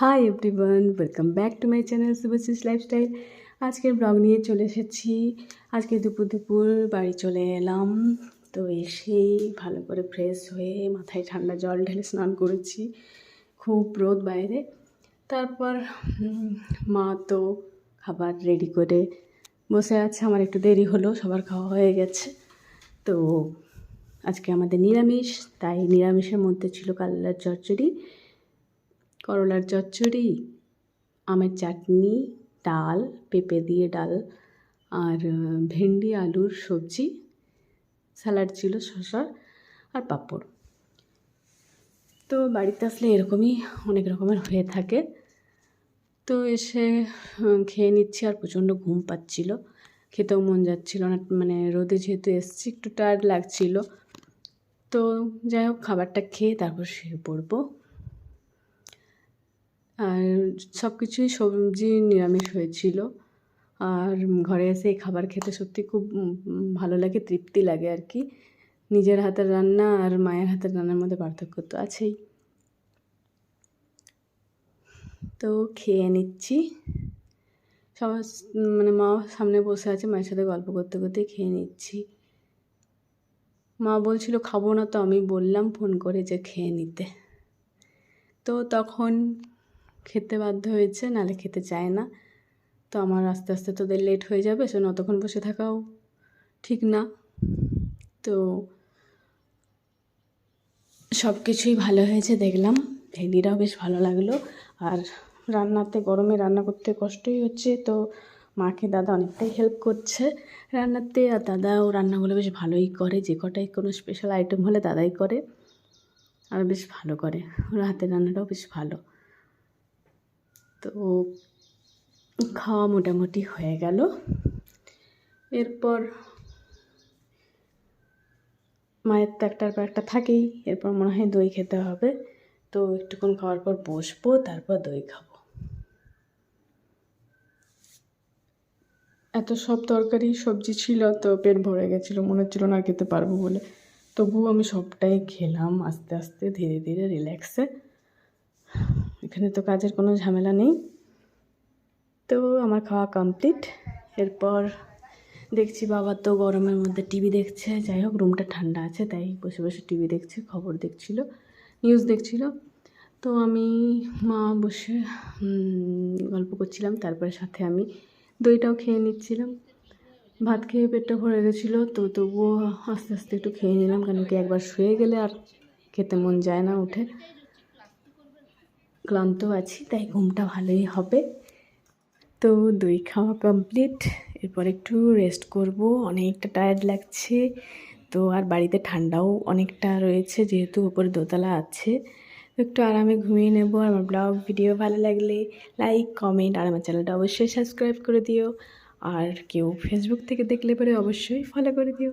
Hi everyone welcome back to my channel Subhashree's lifestyle আজকের blog নিয়ে চলে এসেছি। আজকে দুপুর দুপুর বাড়ি চলে এলাম। তো এসেই ভালো করে ফ্রেশ হয়ে মাথায় ঠান্ডা জল ঢেলে স্নান করেছি। খুব রোদ বাইরে। তারপর মা তো খাবার রেডি করে বসে আছে। আমার একটু দেরি হলো, সবার খাওয়া হয়ে গেছে। তো আজকে আমাদের নিরামিষ, তাই নিরামিষের মধ্যে ছিল কাল্লার চচ্চড়ি। করলার চচ্চড়ি, আমের চাটনি, ডাল, পেঁপে দিয়ে ডাল আর ভেন্ডি, আলুর সবজি, স্যালাড ছিল শসার আর পাঁপড়। তো বাড়িতে আসলে এরকমই অনেক রকমের হয়ে থাকে। তো এসে খেয়ে নিচ্ছি আর প্রচণ্ড ঘুম পাচ্ছিল। খেতেও মন যাচ্ছিল না মানে রোদে যেহেতু এসছি, একটু টায়ার্ড লাগছিল। তো যাই হোক, খাবারটা খেয়ে তারপর শুয়ে পড়ব। আর সব কিছুই সবজি নিরামিষ হয়েছিল। আর ঘরে এসে এই খাবার খেতে সত্যি খুব ভালো লাগে, তৃপ্তি লাগে আর কি। নিজের হাতের রান্না আর মায়ের হাতের রান্নার মধ্যে পার্থক্য তো আছেই। তো খেয়ে নিচ্ছি। সবার মানে মা সামনে বসে আছে, মায়ের সাথে গল্প করতে করতে খেয়ে নিচ্ছি। মা বলছিল, খাব না তো। আমি বললাম, ফোন করে যে খেয়ে নিতে। তো তখন খেতে বাধ্য হয়েছে, নালে খেতে চায় না। তো আমার আস্তে আস্তে তোদের লেট হয়ে যাবে সে অতক্ষণ বসে থাকাও ঠিক না। তো সব কিছুই ভালো হয়েছে দেখলাম, ভেন্ডিটাও বেশ ভালো লাগল। আর রান্নাতে, গরমে রান্না করতে কষ্টই হচ্ছে, তো মাকে দাদা অনেকটাই হেল্প করছে রান্নাতে, আর দাদাও রান্নাগুলো বেশ ভালোই করে, যে কটাই কোনো স্পেশাল আইটেম হলে দাদাই করে, আর বেশ ভালো করে। ওর হাতের রান্নাটাও বেশ ভালো। তো খাওয়া মোটামুটি হয়ে গেল। এরপর মায়ের তো একটার পর একটা থাকেই, এরপর মনে হয় দই খেতে হবে। তো একটুক্ষণ খাওয়ার পর বসবো, তারপর দই খাব। এত সব তরকারি, সবজি ছিল তো পেট ভরে গেছিল, মনে হচ্ছিল না খেতে পারব বলে। তবুও আমি সবটাই খেলাম আস্তে আস্তে, ধীরে ধীরে রিল্যাক্সে এখানে তো কাজের কোনো ঝামেলা নেই। তো আমার খাওয়া কমপ্লিট এরপর দেখছি বাবা তো গরমের মধ্যে টিভি দেখছে। যাই হোক রুমটা ঠান্ডা আছে, তাই বসে বসে টিভি দেখছে, খবর দেখছিল নিউজ দেখছিল। তো আমি, মা বসে গল্প করছিলাম, তারপরে সাথে আমি দইটাও খেয়ে নিচ্ছিলাম। ভাত খেয়ে পেটটা ভরে গেছিল, তো তবুও আস্তে আস্তে একটু খেয়ে নিলাম কেন কি একবার শুয়ে গেলে আর খেতে মন যায় না উঠে। ক্লান্ত আছি, তাই ঘুমটা ভালোই হবে। তো দই খাওয়া কমপ্লিট এরপর একটু রেস্ট করব, অনেকটা টায়ার্ড লাগছে। তো আর বাড়িতে ঠান্ডাও অনেকটা রয়েছে, যেহেতু উপরে দোতলা আছে। একটু আরামে ঘুমিয়ে নেব, আর আমার ব্লগ ভিডিও ভালো লাগলে লাইক কমেন্ট আর আমার চ্যানেলটা অবশ্যই সাবস্ক্রাইব করে দিও। আর কেউ ফেসবুক থেকে দেখলে পরে অবশ্যই ফলো করে দিও।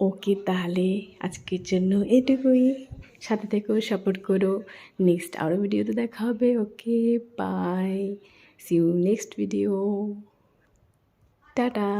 ওকে তাহলে, আজকের জন্য এটুকুই। সাথে থেকেও সাপোর্ট করো। নেক্সট আরও ভিডিওতে দেখা হবে। Okay bye see you next video tata